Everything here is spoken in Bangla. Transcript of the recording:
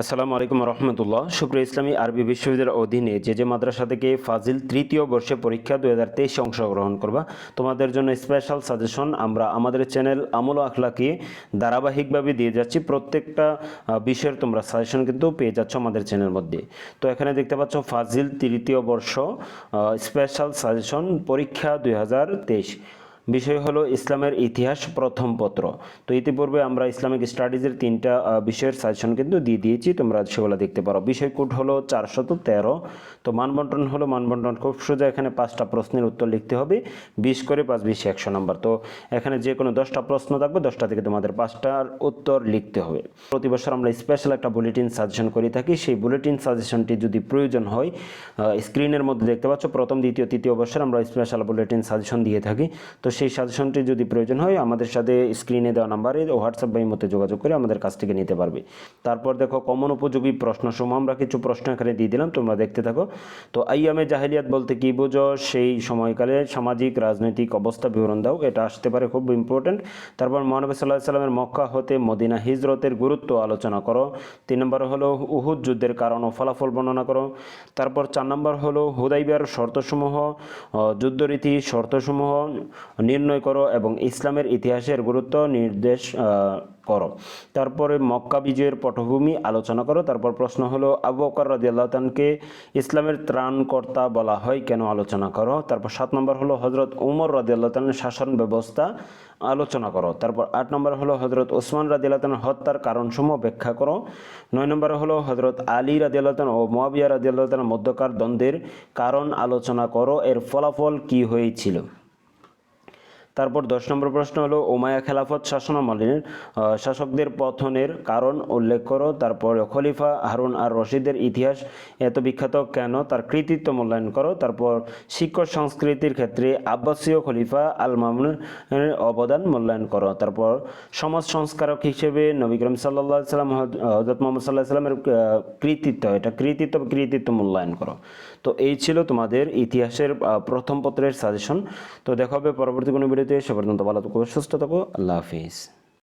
আসসালামু আলাইকুম রহমতুল্লাহ। শুক্র ইসলামী আরবি বিশ্ববিদ্যালয়ের অধীনে যে যে মাদ্রাসা থেকে ফাজিল তৃতীয় বর্ষে পরীক্ষা দু হাজার তেইশে অংশগ্রহণ করবা, তোমাদের জন্য স্পেশাল সাজেশন আমরা আমাদের চ্যানেল আমল আখলাকে ধারাবাহিকভাবে দিয়ে যাচ্ছি। প্রত্যেকটা বিষয়ের তোমরা সাজেশন কিন্তু পেয়ে যাচ্ছ আমাদের চ্যানেলের মধ্যে। তো এখানে দেখতে পাচ্ছ ফাজিল তৃতীয় বর্ষ স্পেশাল সাজেশন পরীক্ষা দুই হাজার তেইশ। বিষয় হলো ইসলামের ইতিহাস প্রথম পত্র। তো ইতিপূর্বে আমরা ইসলামিক স্টাডিজের তিনটা বিষয়ের সাজেশন কিন্তু দিয়ে দিয়েছি, তোমরা সেগুলো দেখতে পারো। বিষয় কোড হলো চারশত তেরো। তো মানবন্টন হলো মানবন্টন খুব সোজা, এখানে পাঁচটা প্রশ্নের উত্তর লিখতে হবে। বিশ করে পাঁচ, বিশ, একশো নম্বর। তো এখানে যে কোনো দশটা প্রশ্ন থাকবে, দশটা থেকে তোমাদের পাঁচটার উত্তর লিখতে হবে। প্রতি বছর আমরা স্পেশাল একটা বুলেটিন সাজেশন করে থাকি। সেই বুলেটিন সাজেশনটি যদি প্রয়োজন হয় স্ক্রিনের মধ্যে দেখতে পাচ্ছ, প্রথম, দ্বিতীয়, তৃতীয় বছর আমরা স্পেশাল বুলেটিন সাজেশন দিয়ে থাকি। তো সেই সাজেশনটি যদি প্রয়োজন হয়, আমাদের সাথে স্ক্রিনে দেওয়া নাম্বারে হোয়াটসঅ্যাপ বা মধ্যে যোগাযোগ করে আমাদের কাছ থেকে নিতে পারবে। তারপর দেখো কমন উপযোগী প্রশ্ন প্রশ্নসমূহ আমরা কিছু প্রশ্ন এখানে দিয়ে দিলাম, তোমরা দেখতে থাকো। তো, আইয়ামে জাহিলিয়াত বলতে কি বোঝো? সেই সময়কালে সামাজিক, রাজনৈতিক অবস্থা বিবরণ দাও, এটা আসতে পারে খুব ইম্পর্টেন্ট তারপর মহানবী সাল্লাহ সাল্লামের মক্কা হতে মদিনা হিজরতের গুরুত্ব আলোচনা করো। তিন নম্বর হলো উহুদ যুদ্ধের কারণ ও ফলাফল বর্ণনা করো। তারপর চার নম্বর হলো হুদাইবিয়ার শর্তসমূহ যুদ্ধরীতি শর্তসমূহ নির্ণয় করো এবং ইসলামের ইতিহাসের গুরুত্ব নির্দেশ করো। তারপরে মক্কা বিজয়ের পটভূমি আলোচনা করো। তারপর প্রশ্ন হলো, আবু বকর রাদিয়াল্লাহু তাআলাকে ইসলামের ত্রাণকর্তা বলা হয় কেন আলোচনা করো? তারপর সাত নম্বর হলো হজরত উমর রাদিয়াল্লাহু তাআলার শাসন ব্যবস্থা আলোচনা করো। তারপর আট নম্বর হলো হজরত ওসমান রাদিয়াল্লাহু তাআলার হত্যার কারণসমূহ ব্যাখ্যা করো। নয় নম্বর হলো হজরত আলী রাদিয়াল্লাহু তাআলা ও মুয়াবিয়া রাদিয়াল্লাহু তাআলার মধ্যকার দ্বন্দ্বের কারণ আলোচনা করো। এর ফলাফল কি হয়েছিল? তারপর দশ নম্বর প্রশ্ন হলো, ওমায়া খেলাফত শাসনামলের শাসকদের পথনের কারণ উল্লেখ করো। তারপর খলিফা হারুন আর রশিদের ইতিহাস এত বিখ্যাত কেন? তার কৃতিত্ব মূল্যায়ন করো। তারপর শিক্ষক সংস্কৃতির ক্ষেত্রে আব্বাসীয় খলিফা আল মামুনের অবদান মূল্যায়ন করো। তারপর সমাজ সংস্কারক হিসেবে নবী করিম সাল্লাহ সাল্লাম হজরত মোহাম্মদ সাল্লাহ সাল্লামের কৃতিত্ব, এটা কৃতিত্ব কৃতিত্ব মূল্যায়ন করো। তো এই ছিল তোমাদের ইতিহাসের প্রথম পত্রের সাজেশন তো দেখা হবে পরবর্তী কোনো ভিডিওতে সে পর্যন্ত ভালো থাকো সুস্থ থাকো আল্লাহ হাফিজ।